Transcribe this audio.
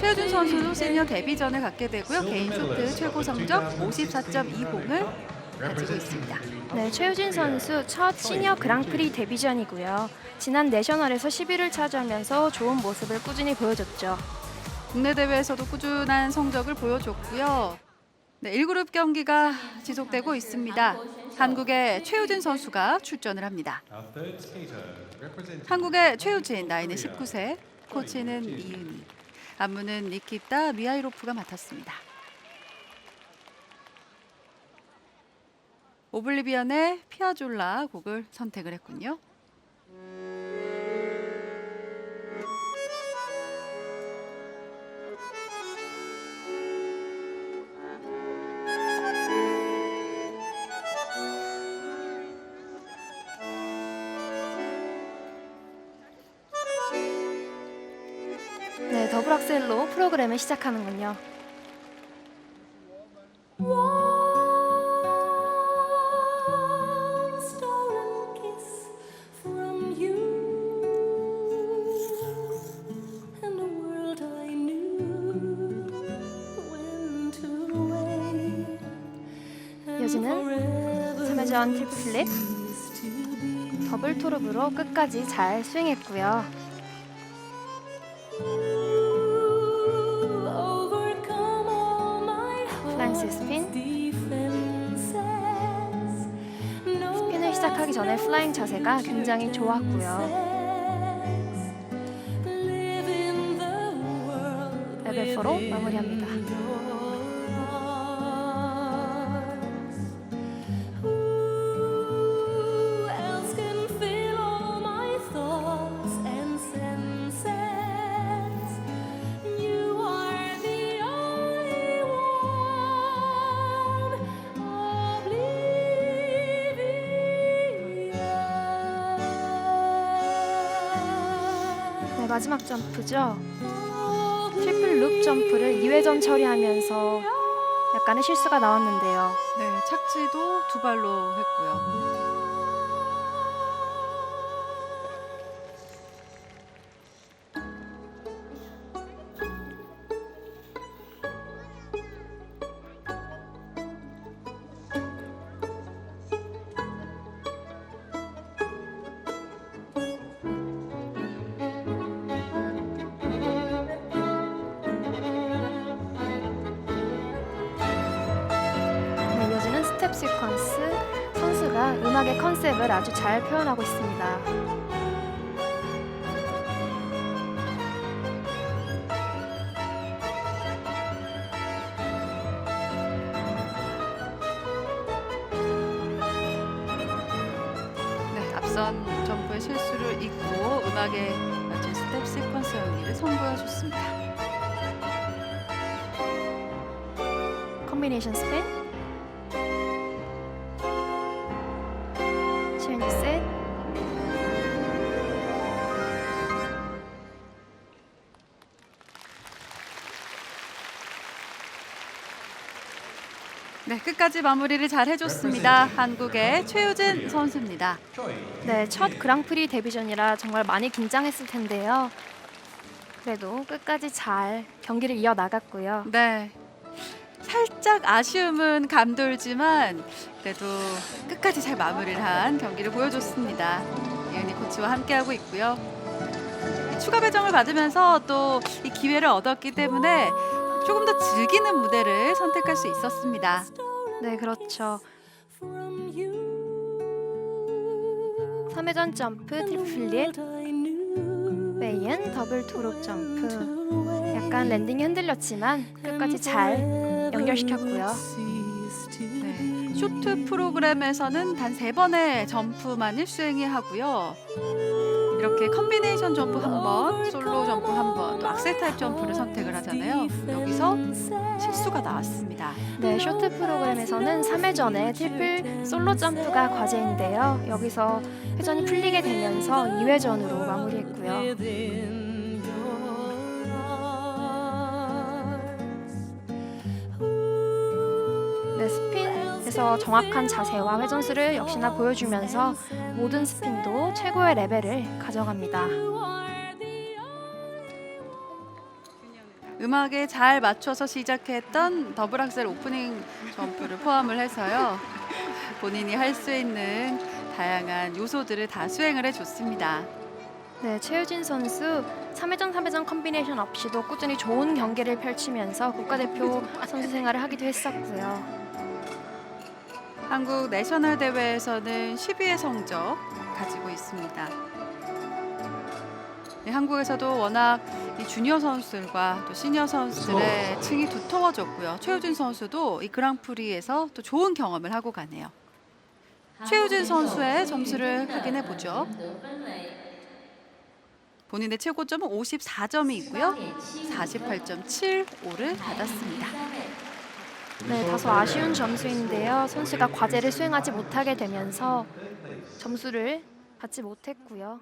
최효준 선수도 시니어 데뷔전을 갖게 되고요. 개인 쇼트 최고 성적 54.20을 가지고 있습니다. 네, 최우진 선수 첫 시니어 그랑프리 데뷔전이고요. 지난 내셔널에서 11위를 차지하면서 좋은 모습을 꾸준히 보여줬죠. 국내 대회에서도 꾸준한 성적을 보여줬고요. 네, 1그룹 경기가 지속되고 있습니다. 한국의 최우진 선수가 출전을 합니다. 한국의 최우진 나이는 19세, 코치는 이은희, 안무는 니키타 미하이로프가 맡았습니다. 오블리비언의 피아졸라 곡을 선택을 했군요. 더블 악셀로 프로그램을 시작하는군요. One stolen kiss from you, and the world I knew went away. And 여지는 forever 3회전 트리플 플립. 더블 토르브로 끝까지 잘 스윙했고요. Heart's 스핀. 스핀을 시작하기 전에 플라잉 자세가 굉장히 좋았고요. 레벨 4로 마무리합니다. 마지막 점프죠. 트리플 룹 점프를 2회전 처리하면서 약간의 실수가 나왔는데요. 네, 착지도 두 발로 했고요. 시퀀스. 선수가 음악의 컨셉을 아주 잘 표현하고 있습니다. 네, 앞선 점프의 실수를 잊고 음악에 맞춘 스텝 시퀀스 연기를 선보여 줬습니다. 컨비네이션 스핀. 네, 끝까지 마무리를 잘 해줬습니다. 한국의 최효진 선수입니다. 네, 첫 그랑프리 데뷔전이라 정말 많이 긴장했을 텐데요. 그래도 끝까지 잘 경기를 이어 나갔고요. 네. 살짝 아쉬움은 감돌지만 그래도 끝까지 잘 마무리를 한 경기를 보여줬습니다. 이은희 코치와 함께하고 있고요. 추가 배정을 받으면서 또 이 기회를 얻었기 때문에 조금 더 즐기는 무대를 선택할 수 있었습니다. 네, 그렇죠. From you, 3회전 점프, 트리플 플립, I knew 베이엔 더블 토록 점프. 약간 랜딩이 흔들렸지만 끝까지 잘 연결시켰고요. 네. 쇼트 프로그램에서는 단세 번의 점프만을 수행해 하고요. 이렇게 컨비네이션 점프 한 번, 솔로 점프 한 번, 또 악셀 타입 점프를 선택을 하잖아요. 여기서 실수가 나왔습니다. 네, 쇼트 프로그램에서는 3회전에 트리플 솔로 점프가 과제인데요. 여기서 회전이 풀리게 되면서 2회전으로 마무리했고요. 앞에서 정확한 자세와 회전수를 역시나 보여주면서 모든 스핀도 최고의 레벨을 가져갑니다. 음악에 잘 맞춰서 시작했던 더블 악셀 오프닝 점프를 포함을 해서요. 본인이 할 수 있는 다양한 요소들을 다 수행을 해줬습니다. 네, 최유진 선수 3회전 3회전 컴비네이션 없이도 꾸준히 좋은 경기를 펼치면서 국가대표 선수 생활을 하기도 했었고요. 한국 내셔널 대회에서는 10위의 성적 가지고 있습니다. 네, 한국에서도 워낙 이 주니어 선수들과 또 시니어 선수들의 층이 두터워졌고요. 최우진 선수도 이 그랑프리에서 또 좋은 경험을 하고 가네요. 최우진 선수의 점수를 확인해 보죠. 본인의 최고점은 54점이 있고요. 48.75를 받았습니다. 네, 다소 아쉬운 점수인데요. 선수가 과제를 수행하지 못하게 되면서 점수를 받지 못했고요.